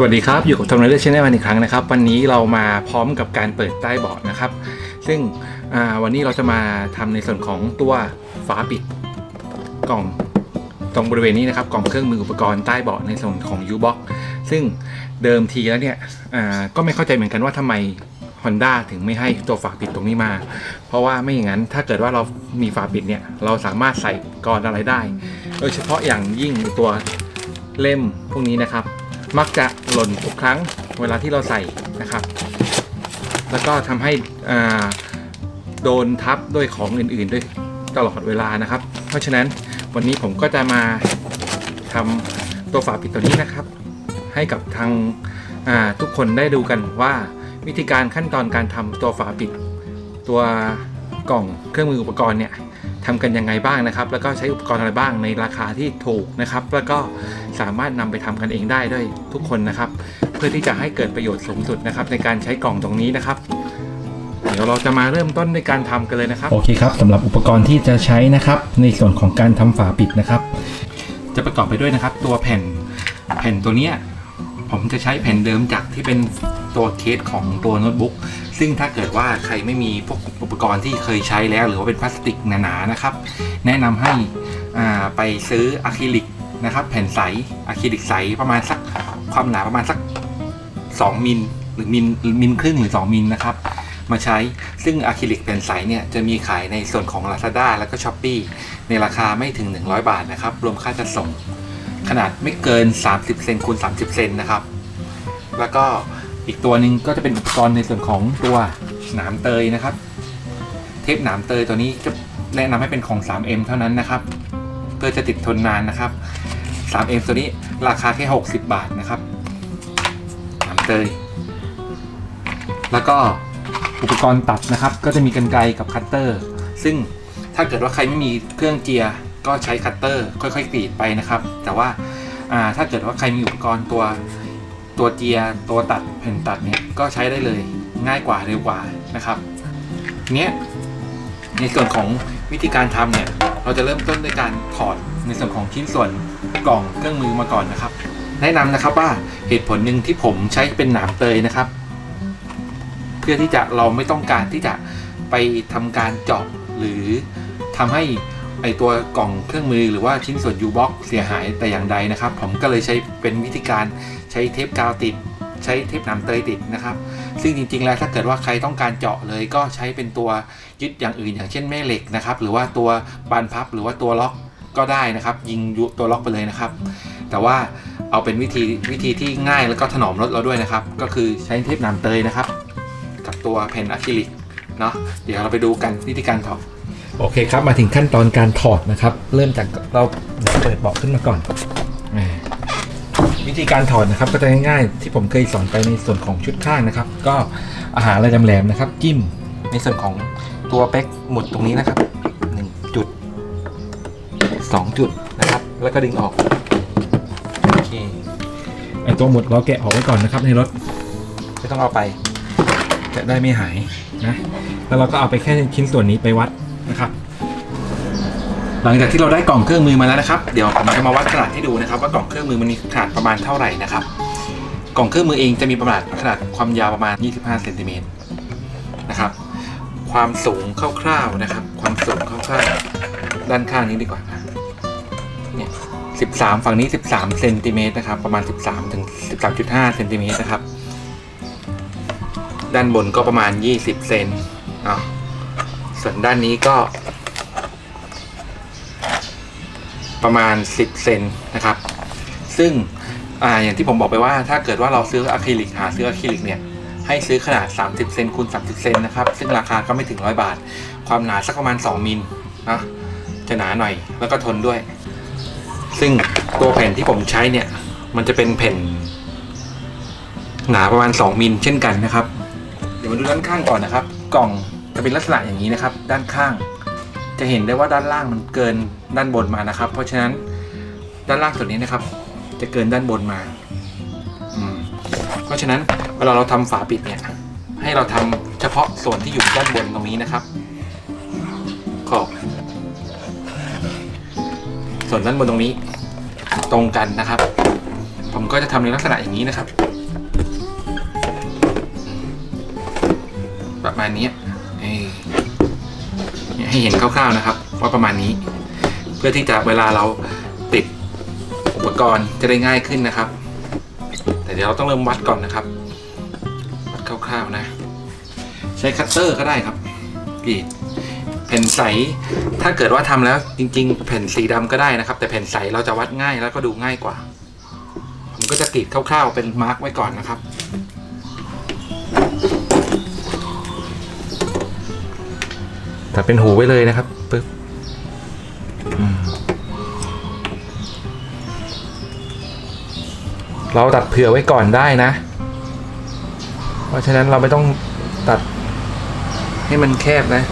สวัสดีครับ อยู่กับทอมไรเดอร์ชแนลอีกครั้งนะครับ วันนี้เรามาพร้อมกับการเปิดใต้เบาะนะครับ ซึ่งวันนี้เราจะมาทำในส่วนของตัวฝาปิดกล่องตรงบริเวณนี้นะครับ กล่องเครื่องมืออุปกรณ์ใต้เบาะในส่วนของ U-Box ซึ่งเดิมทีแล้วเนี่ยก็ไม่เข้าใจเหมือนกันว่าทำไม Honda ถึงไม่ให้ตัวฝาปิดตรงนี้มา เพราะว่าไม่อย่างนั้นถ้าเกิดว่าเรามีฝาปิดเนี่ยเราสามารถใส่กรณ์อะไรได้ โดยเฉพาะอย่างยิ่งตัวเล่มพวกนี้นะครับ มักจะหล่นทุกครั้งเวลาที่เราใส่นะครับ แล้วก็ทำให้โดนทับด้วยของอื่นๆด้วยตลอดเวลานะครับ เพราะฉะนั้นวันนี้ผมก็จะมาทำตัวฝาปิดตัวนี้นะครับ ให้กับทางทุกคนได้ดูกันว่าวิธีการขั้นตอนการทำตัวฝาปิด ตัวกล่องเครื่องมืออุปกรณ์เนี่ย ทำกันยังไงบ้างนะครับ แล้วก็ใช้อุปกรณ์อะไรบ้างในราคาที่ถูกนะครับ แล้วก็สามารถนำไปทำกันเองได้ด้วยทุกคนนะครับ เพื่อที่จะให้เกิดประโยชน์สูงสุดนะครับ ในการใช้กล่องตรงนี้นะครับ เดี๋ยวเราจะมาเริ่มต้นในการทำกันเลยนะครับโอเคครับสำหรับอุปกรณ์ที่จะใช้นะครับ ในส่วนของการทำฝาปิดนะครับ จะประกอบไปด้วยนะครับ ตัวแผ่นแผ่นตัวเนี้ยผมจะใช้แผ่นเดิมจากที่เป็นตัวเคสของตัวโน้ตบุ๊ก ซึ่งถ้าเกิดว่าใครไม่มีพวกอุปกรณ์ที่เคยใช้แล้ว หรือว่าเป็นพลาสติกหนาๆนะครับ แนะนำให้อ่าไปซื้ออะคริลิกนะครับ แผ่นใสอะคริลิกใสประมาณสักความหนาประมาณสัก 2 มิลหรือมิลหรือมิลครึ่งหรือ 2 มิลนะครับ มาใช้ซึ่งอะคริลิกแผ่นใสเนี่ยจะมีขายในส่วนของ Lazada แล้วก็ s h อ p e e ในราคาไม่ถึง 100 บาทนะครับ รวมค่าจัดส่งขนาดไม่เกิน 30 เซนคูณ30 เซนนะครับ แล้วก็ อีกตัวหนึ่งก็จะเป็นอุปกรณ์ในส่วนของตัวหนามเตยนะครับ เทปหนามเตยตัวนี้จะแนะนำให้เป็นของ 3M เท่านั้นนะครับ เพื่อจะติดทนนานนะครับ 3M ตัวนี้ราคาแค่ 60 บาทนะครับหนามเตย แล้วก็อุปกรณ์ตัดนะครับ ก็จะมีกันไกรกับคัตเตอร์ ซึ่งถ้าเกิดว่าใครไม่มีเครื่องเจียร์ก็ใช้คัตเตอร์ ค่อยๆกรีดไปนะครับ แต่ว่าถ้าเกิดว่าใครมีอุปกรณ์ตัว ตัวเจียตัวตัดแผ่นตัดเนี่ยก็ใช้ได้เลยง่ายกว่าเร็วกว่านะครับเนี้ยในส่วนของวิธีการทำเนี่ยเราจะเริ่มต้นด้วยการถอดในส่วนของชิ้นส่วนกล่องเครื่องมือมาก่อนนะครับ แนะนำนะครับว่าเหตุผลหนึ่งที่ผมใช้เป็นหนามเตยนะครับ เพื่อที่จะเราไม่ต้องการที่จะไปทำการเจาะหรือทำให้ไอตัวกล่องเครื่องมือหรือว่าชิ้นส่วน U-Box เสียหายแต่อย่างใดนะครับ ผมก็เลยใช้เป็นวิธีการ ใช้เทปกาวติด ใช้เทปหนามเตยติดนะครับ ซึ่งจริงๆแล้วถ้าเกิดว่าใครต้องการเจาะเลยก็ใช้เป็นตัวยึดอย่างอื่น อย่างเช่นแม่เหล็กนะครับ หรือว่าตัวบานพับหรือว่าตัวล็อกก็ได้นะครับ ยิงยุตัวล็อกไปเลยนะครับ แต่ว่าเอาเป็นวิธีวิธีที่ง่ายแล้วก็ถนอมรถเราด้วยนะครับ ก็คือใช้เทปหนามเตยนะครับ กับตัวแผ่นอะคริลิกเนาะเดี๋ยวเราไปดูกันวิธีการถอดโอเคครับมาถึงขั้นตอนการถอดนะครับ เริ่มจากเราเปิดเบาะขึ้นมาก่อน วิธีการถอดนะครับก็จะง่ายๆ ที่ผมเคยสอนไปในส่วนของชุดข้างนะครับ ก็อาหารอะไรแหลมๆนะครับ จิ้มในส่วนของตัวเป๊กหมุดตรงนี้นะครับหนึ่งจุดสองจุดนะครับ แล้วก็ดึงออกโอเคไอตัวหมุดเราแกะออกไว้ก่อนนะครับ ในรถไม่ต้องเอาไป จะได้ไม่หายนะแล้วเราก็เอาไปแค่ชิ้นส่วนนี้ไปวัดนะครับ หลังจากที่เราได้กล่องเครื่องมือมาแล้วนะครับ เดี๋ยวผมจะมาวัดขนาดให้ดูนะครับ ว่ากล่องเครื่องมือมันมีขนาดประมาณเท่าไหร่นะครับ กล่องเครื่องมือเองจะมีประมาณขนาดความยาวประมาณ 25เซนติเมตรนะครับ ความสูงคร่าวๆนะครับ ความสูงคร่าวๆด้านข้างนี้ดีกว่าเนี่ย13 ฝั่งนี้ 13เซนติเมตรนะครับ ประมาณ 13ถึง13.5เซนติเมตรนะครับ ด้านบนก็ประมาณ 20เซนเนาะส่วนด้านนี้ก็ ประมาณ 10 เซนนะครับ ซึ่งออย่างที่ผมบอกไปว่าถ้าเกิดว่าเราซื้ออะคริลิกหาซื้ออะคริลิกเนี่ยให้ซื้อขนาด 30 เซนคูณ30 เซนนะครับ ซึ่งราคาก็ไม่ถึง 100 บาท ความหนาสักประมาณ 2 มิลนะจะหนาหน่อยแล้วก็ทนด้วย ซึ่งตัวแผ่นที่ผมใช้เนี่ย มันจะเป็นแผ่น หนาประมาณ 2 มิลเช่นกันนะครับ เดี๋ยวมาดูด้านข้างก่อนนะครับ กล่องจะเป็นลักษณะอย่างนี้นะครับ ด้านข้าง จะเห็นได้ว่าด้านล่างมันเกินด้านบนมานะครับ เพราะฉะนั้นด้านล่างส่วนนี้นะครับ จะเกินด้านบนมาเพราะฉะนั้นเวลาเราทำฝาปิดเนี่ย ให้เราทำเฉพาะส่วนที่อยู่ด้านบนตรงนี้นะครับ ขอบ ส่วนด้านบนตรงนี้ ตรงกันนะครับ ผมก็จะทำในลักษณะอย่างนี้นะครับ ประมาณนี้ ให้เห็นคร่าวๆนะครับ ว่าประมาณนี้ เพื่อที่จะเวลาเราติดอุปกรณ์จะได้ง่ายขึ้นนะครับ แต่เดี๋ยวเราต้องเริ่มวัดก่อนนะครับ วัดคร่าวๆนะ ใช้คัตเตอร์ก็ได้ครับกรีดแผ่นใส ถ้าเกิดว่าทำแล้วจริง ๆ แผ่นสีดำก็ได้นะครับ แต่แผ่นใสเราจะวัดง่ายแล้วก็ดูง่ายกว่า ผมก็จะกรีดคร่าวๆเป็นมาร์กไว้ก่อนนะครับ แต่เป็นหูไว้เลยนะครับปึ๊บเราตัดเผื่อไว้ก่อนได้นะ เพราะฉะนั้นเราไม่ต้องตัดให้มันแคบนะ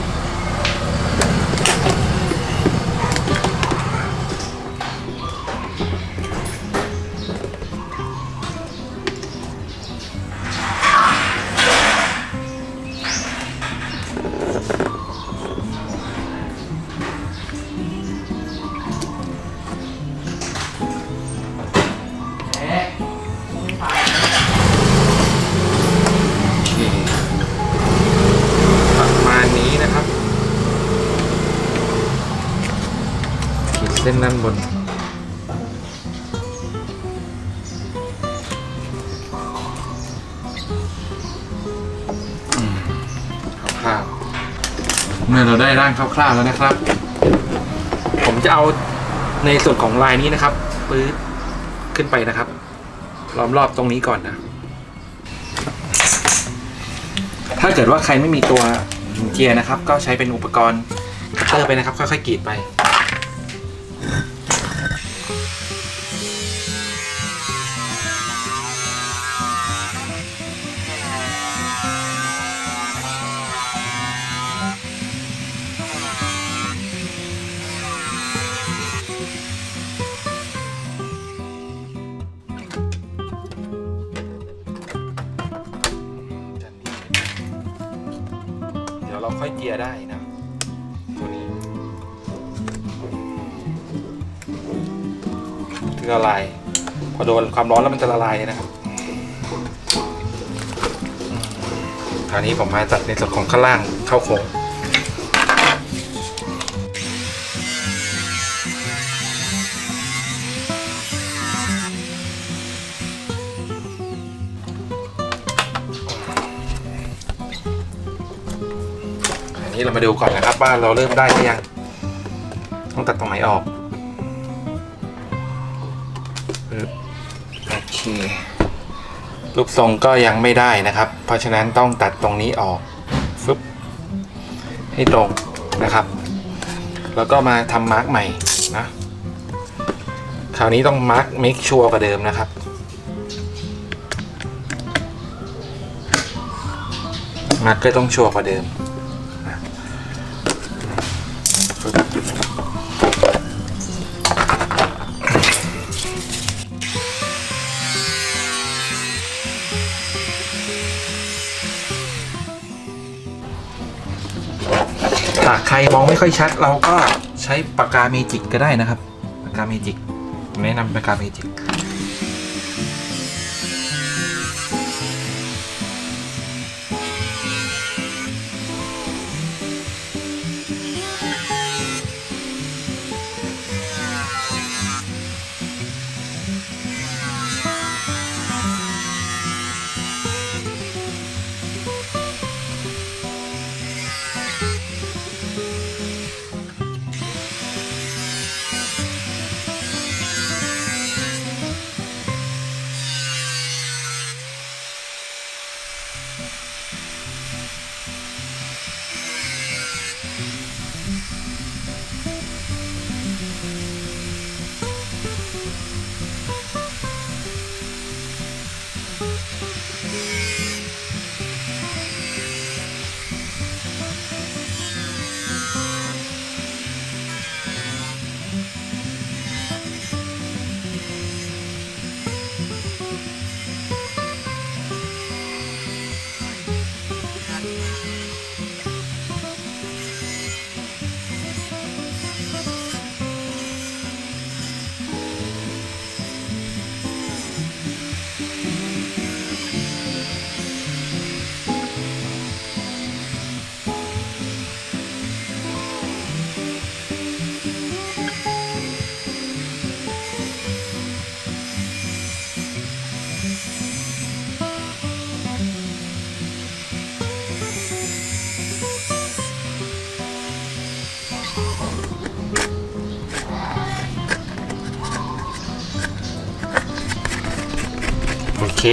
ส้นด้านบนอืมคร่าวๆเมื่อเราได้ร่างคร่าวๆแล้วนะครับ ผมจะเอาในส่วนของลายนี้นะครับปื๊ดขึ้นไปนะครับล้อมรอบตรงนี้ก่อนนะ ถ้าเกิดว่าใครไม่มีตัวเกียร์นะครับ ก็ใช้เป็นอุปกรณ์คัตเตอร์ไปนะครับ ค่อยๆกรีดไป ดี๋ยวเราค่อยเจียได้นะตัวนี้ถึงละลาย พอโดนความร้อนแล้วมันจะละลายเลยนะครับคราวนี้ผมมาจัดในส่วนของข้างล่างเข้าโค้ง มาดูก่อนนะครับว่าเราเริ่มได้หรือยัง ต้องตัดตรงไหนออกโอเครูปทรงก็ยังไม่ได้นะครับ เพราะฉะนั้นต้องตัดตรงนี้ออกฟึบให้ตรงนะครับ แล้วก็มาทำมาร์กใหม่นะคราวนี้ต้องมาร์กเมคชัวร์กว่าเดิมนะครับมาร์กก็ต้องชัวร์กว่าเดิม ถ้าใครมองไม่ค่อยชัด เราก็ใช้ปากกาเมจิกก็ได้นะครับ ปากกาเมจิกแนะนำปากกาเมจิก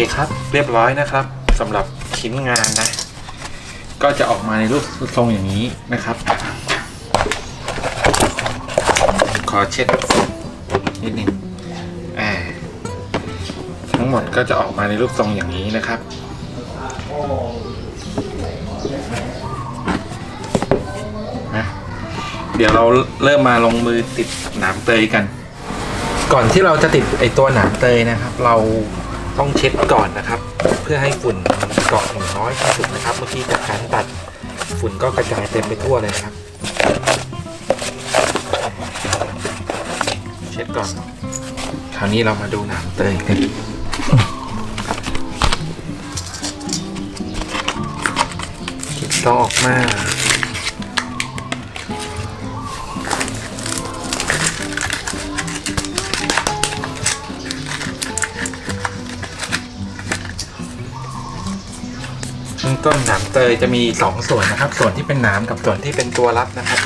คครับ เรียบร้อยนะครับสำหรับชิ้นงานนะ ก็จะออกมาในรูปทรงอย่างนี้นะครับ ขอเช็ดนิดนึงอ่าทั้งหมดก็จะออกมาในรูปทรงอย่างนี้นะครับนะเดี๋ยวเราเริ่มมาลงมือติดหนามเตยกัน ก่อนที่เราจะติดไอตัวหนามเตยนะครับ เรา ต้องเช็ดก่อนนะครับ เพื่อให้ฝุ่นเกาะอย่างน้อยที่สุดนะครับ เมื่อกี้จากการตัดฝุ่นก็กระจายเต็มไปทั่วเลยครับเช็ดก่อน คราวนี้เรามาดูหนามเตยกันคิดต้องออกมา ต้นหนามเตยจะมีสองส่วนนะครับ ส่วนที่เป็นหนามกับส่วนที่เป็นตัวรับนะครับ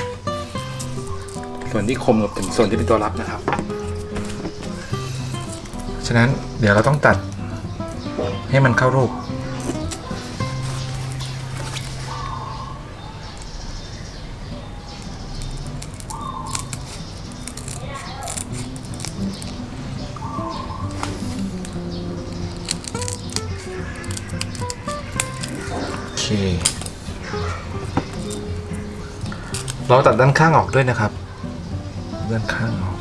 ส่วนที่คมกับส่วนที่เป็นตัวรับนะครับ ฉะนั้นเดี๋ยวเราต้องตัดให้มันเข้ารูป เราตัดด้านข้างออกด้วยนะครับ ด้านข้างออก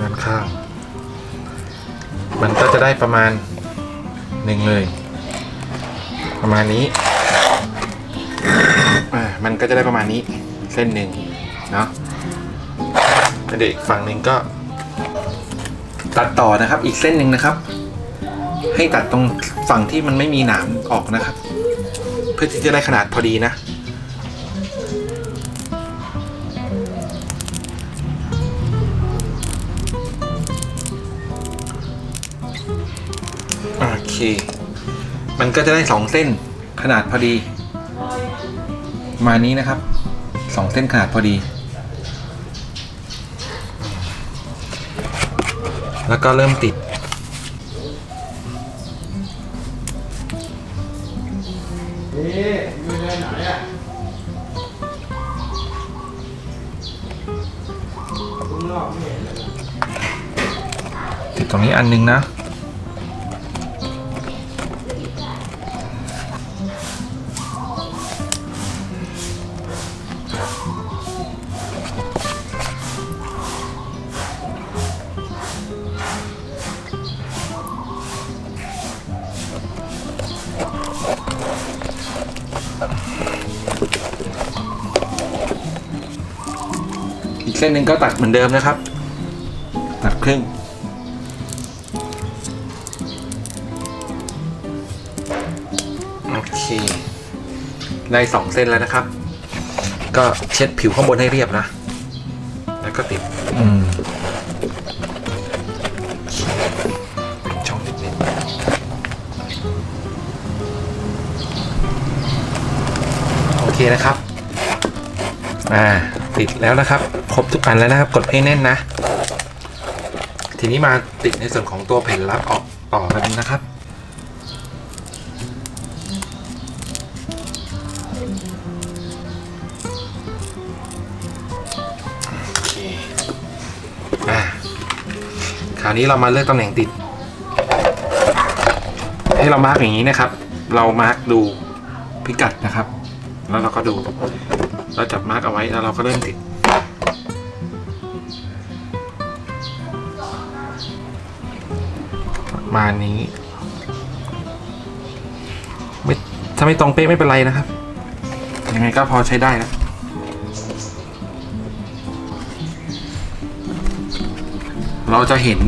ด้านข้าง มันก็จะได้ประมาณ นี้เส้นหนึ่งเนาะแล้วเดี๋ยวอีกฝั่งหนึ่งก็ ตัดต่อนะครับ อีกเส้นหนึ่งนะครับ ให้ตัดตรงฝั่งที่มันไม่มีหนามออกนะครับ เพื่อที่จะได้ขนาดพอดีนะโอเค มันก็จะได้สองเส้นขนาดพอดี มานี้นะครับ เส้นขนาดพอดี แล้วก็เริ่มติดติดตรงนี้อันนึงนะ เส้นหนึ่งก็ตัดเหมือนเดิมนะครับ ตัดครึ่ง โอเค ได้สองเส้นแล้วนะครับ ก็เช็ดผิวข้างบนให้เรียบนะ แล้วก็ติด อืมช่องนิดนึงโอเคนะครับ อ่า ติดแล้วนะครับ ครบทุกอันแล้วนะครับ กดให้แน่นนะ ทีนี้มาติดในส่วนของตัวแผ่นรับออกต่อกันนะครับโอเคอาคราวนี้เรามาเลือกตำแหน่งติด ให้เรามาร์กอย่างนี้นะครับ เรามาร์กดูพิกัดนะครับ แล้วเราก็ดู เราจับมาร์กเอาไว้แล้วเราก็เริ่มติด มานี้ไม่ถ้าไม่ตรงเป๊ะไม่เป็นไรนะครับ ยังไงก็พอใช้ได้นะเราจะเห็น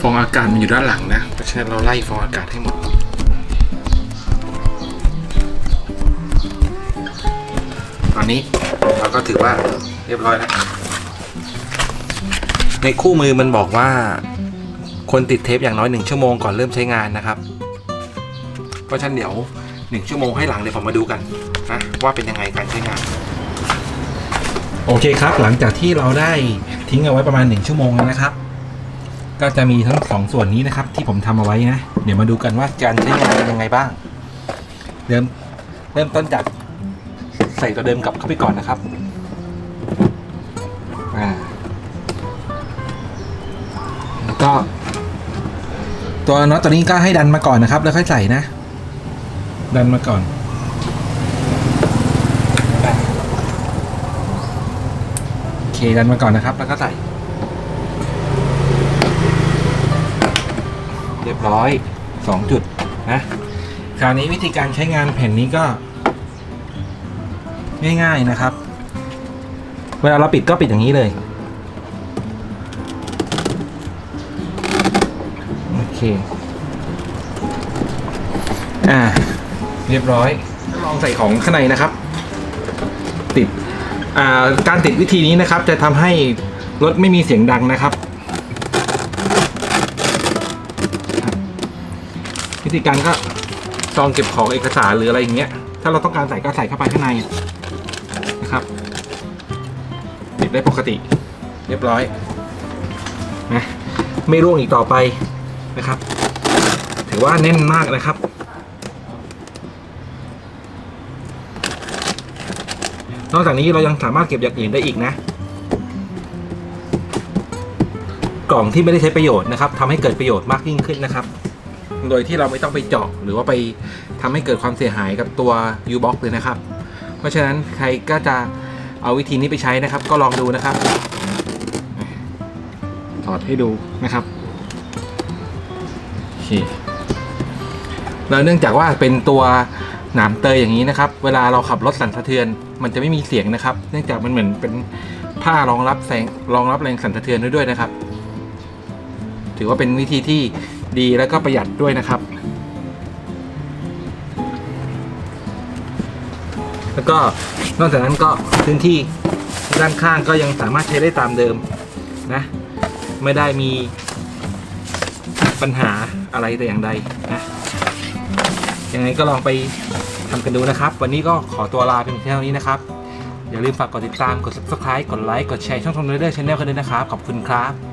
ฟองอากาศมันอยู่ด้านหลังนะ เพราะฉะนั้นเราไล่ฟองอากาศให้หมด ตอนนี้ เราก็ถือว่าเรียบร้อยแล้วในคู่มือมันบอกว่าควรติดเทปอย่างน้อยหนึ่งชั่วโมงก่อนเริ่มใช้งานนะครับ เพราะฉะนั้นเดี๋ยวหนึ่งชั่วโมงให้หลังเดี๋ยวผมมาดูกันนะว่าเป็นยังไงการใช้งาน โอเคครับ หลังจากที่เราได้ทิ้งเอาไว้ประมาณหนึ่งชั่วโมงแล้วนะครับ ก็จะมีทั้งสองส่วนนี้นะครับ ที่ผมทำเอาไว้นะ เดี๋ยวมาดูกันว่าการใช้งานเป็นยังไงบ้าง เริ่มเริ่มต้นจากใส่ตัวเดิมกลับเข้าไปก่อนนะครับ ตัวน็อตตัวนี้ก็ให้ดันมาก่อนนะครับ แล้วค่อยใส่นะ ดันมาก่อน โอเคดันมาก่อนนะครับ แล้วก็ใส่ เรียบร้อยสองจุดนะ คราวนี้วิธีการใช้งานแผ่นนี้ก็ ง่ายๆนะครับ เวลาเราปิดก็ปิดอย่างนี้เลย อเคอ่า เรียบร้อย ลองใส่ของข้างในนะครับ ติด อ่า การติดวิธีนี้นะครับ จะทำให้รถไม่มีเสียงดังนะครับ วิธีการก็ซองเก็บของเอกสารหรืออะไรอย่างเงี้ย ถ้าเราต้องการใส่ก็ใส่เข้าไปข้างในนะครับ ติดได้ปกติ เรียบร้อยนะไม่ร่วงอีกต่อไป นะครับ ถือว่าแน่นมากนะครับ นอกจากนี้เรายังสามารถเก็บอย่างอื่นได้อีกนะ กล่องที่ไม่ได้ใช้ประโยชน์นะครับทำให้เกิดประโยชน์มากยิ่งขึ้นนะครับ โดยที่เราไม่ต้องไปเจาะหรือว่าไปทำให้เกิดความเสียหายกับตัว U-Box เลยนะครับ เพราะฉะนั้นใครก็จะเอาวิธีนี้ไปใช้นะครับ ก็ลองดูนะครับถอดให้ดูนะครับ โอเคแล้วเนื่องจากว่าเป็นตัวหนามเตยอย่างนี้นะครับ เวลาเราขับรถสั่นสะเทือน มันจะไม่มีเสียงนะครับ เนื่องจากมันเหมือนเป็นผ้ารองรับแสงรองรับแรงสั่นสะเทือนด้วยด้วยนะครับ ถือว่าเป็นวิธีที่ดีแล้วก็ประหยัดด้วยนะครับ แล้วก็นอกจากนั้นก็พื้นที่ด้านข้างก็ยังสามารถใช้ได้ตามเดิมนะ ไม่ได้มี ปัญหาอะไรแต่อย่างใดนะยังไงก็ลองไปทำกันดูนะครับ วันนี้ก็ขอตัวลาเพียงเท่านี้นะครับ อย่าลืมฝากกดติดตาม กด subscribe กดไลค์ กดแชร์ช่องทอมเดอร์ชาแนลกันด้วยนะครับ ขอบคุณครับ